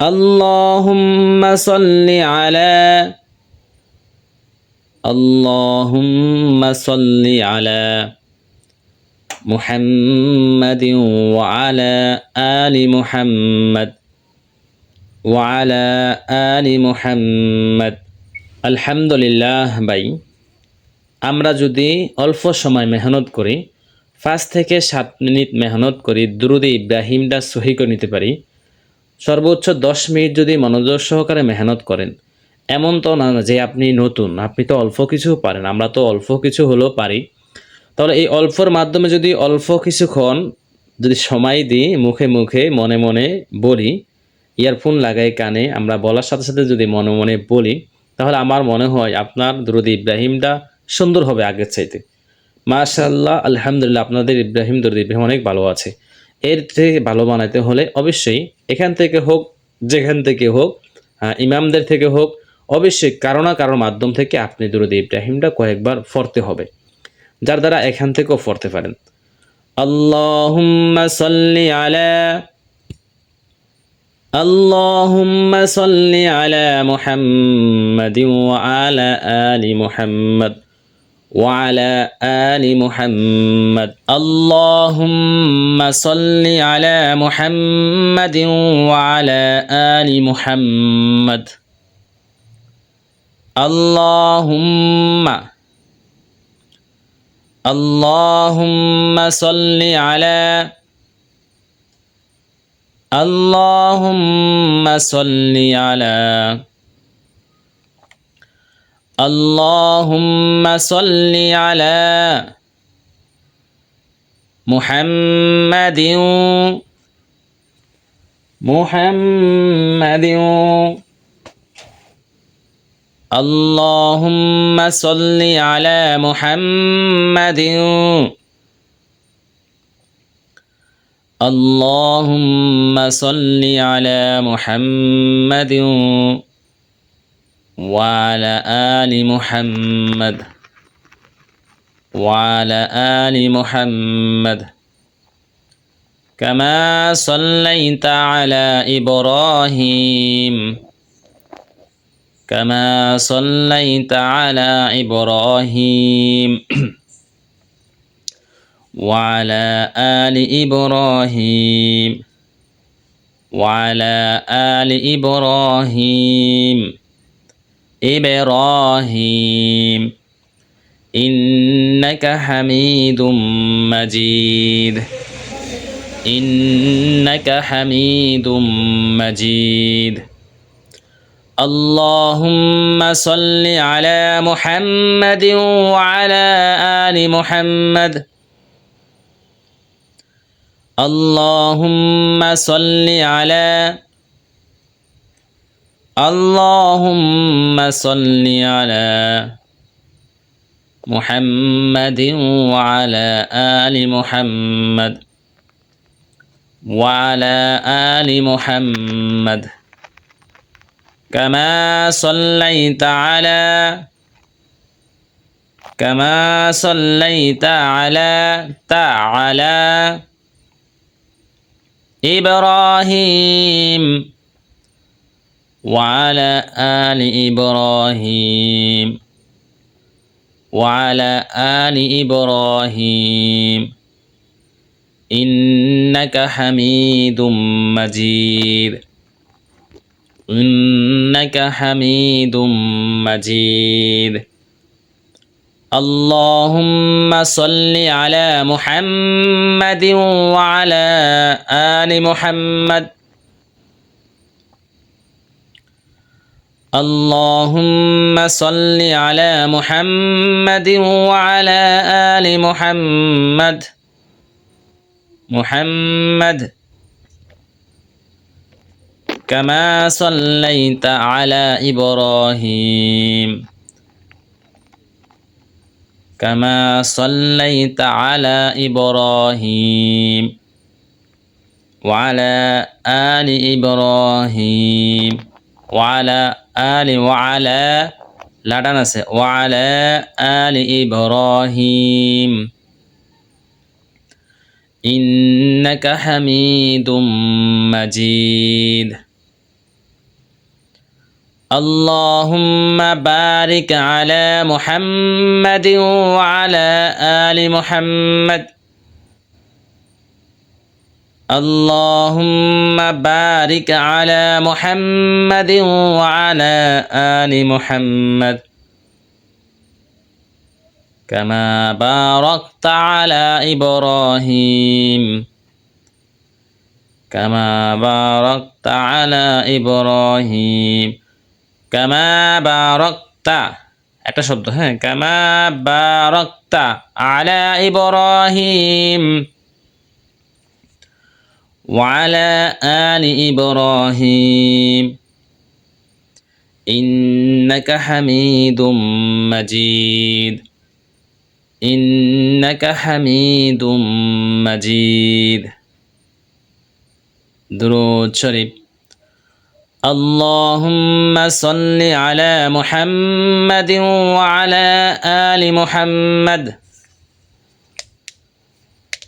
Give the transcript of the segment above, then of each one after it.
اللهم صل على اللهم صل على محمد وعلى آل محمد وعلى آل محمد আলহামদুলিল্লাহ ভাই আমরা যদি অল্প সময় মেহনত করি পাঁচ থেকে সাত মিনিট মেহনত করি দুরুদে ইব্রাহিমটা সহি করে নিতে পারি সর্বোচ্চ দশ মিনিট যদি মনোযোগ সহকারে মেহনত করেন। এমন তো না যে আপনি নতুন, আপনি তো অল্প কিছু পারেন, আমরা তো অল্প কিছু হলেও পারি। তাহলে এই অল্পর মাধ্যমে যদি অল্প কিছুক্ষণ যদি সময় দিই, মুখে মুখে, মনে মনে বলি, ইয়ারফোন লাগাই কানে, আমরা বলার সাথে সাথে যদি মনে মনে বলি, তাহলে আমার মনে হয় আপনার দুরুদ ইব্রাহিমটা সুন্দর হবে আগের চাইতে। মাশাল্লাহ আলহামদুলিল্লাহ, আপনাদের ইব্রাহিম দরুদ ইব্রাহিম অনেক ভালো আছে। এর থেকে ভালো বানাইতে হলে অবশ্যই এখান থেকে হোক, যেখান থেকে হোক হ্যাঁ, ইমামদের থেকে হোক, অবশ্যই কারও না কারোর মাধ্যম থেকে আপনি দুরুদ ইব্রাহিমটা কয়েকবার ফরতে হবে, যার দ্বারা এখান থেকেও ফরতে পারেন। আল্লাহ সাল্লি আলা আলা মুহাম্মাদিন وعلى آل محمد. اللهم صل على محمد وعلى آل محمد. اللهم اللهم صل على اللهم صل على اللهم صل على محمد. محمد. اللهم صل على محمد. اللهم صل على محمد. وعلى آل محمد. وعلى آل محمد. كما صليت على إبراهيم. كما صليت على إبراهيم. وعلى آل إبراهيم. وعلى آل إبراهيم. إبراهيم إنك حميد مجيد. إنك حميد مجيد. اللهم صل على محمد وعلى آل محمد. اللهم صل على اللهم صل على محمد وعلى آل محمد وعلى آل محمد كما صليت على كما صليت على تعالى إبراهيم وعلى آل إبراهيم. وعلى آل إبراهيم. إنك حميد مجيد. إنك حميد مجيد. اللهم صل على محمد وعلى آل محمد. اللهم صل على محمد وعلى آل محمد. محمد. كما صليت على إبراهيم. كما صليت على إبراهيم. وعلى آل إبراهيم. وعلى آل وعلى تنسى وعلى آل إبراهيم. إنك حميد مجيد. اللهم بارك على محمد وعلى آل محمد اللهم بارك على محمد وعلى آل محمد كما باركت على إبراهيم كما باركت على إبراهيم كما باركت একটা শব্দ হ্যাঁ কামা বারাকতা আলা ইব্রাহিম وعلى آل إبراهيم. إنك حميد مجيد. إنك حميد مجيد. درود شريف اللهم صل على محمد وعلى آل محمد.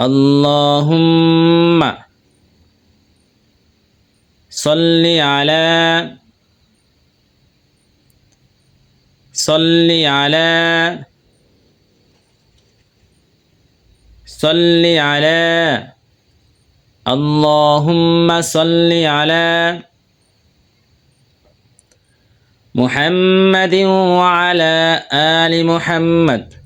اللهم صل على صل على صل على اللهم صل على محمد وعلى آل محمد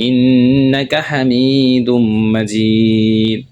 إنك حميد مجيد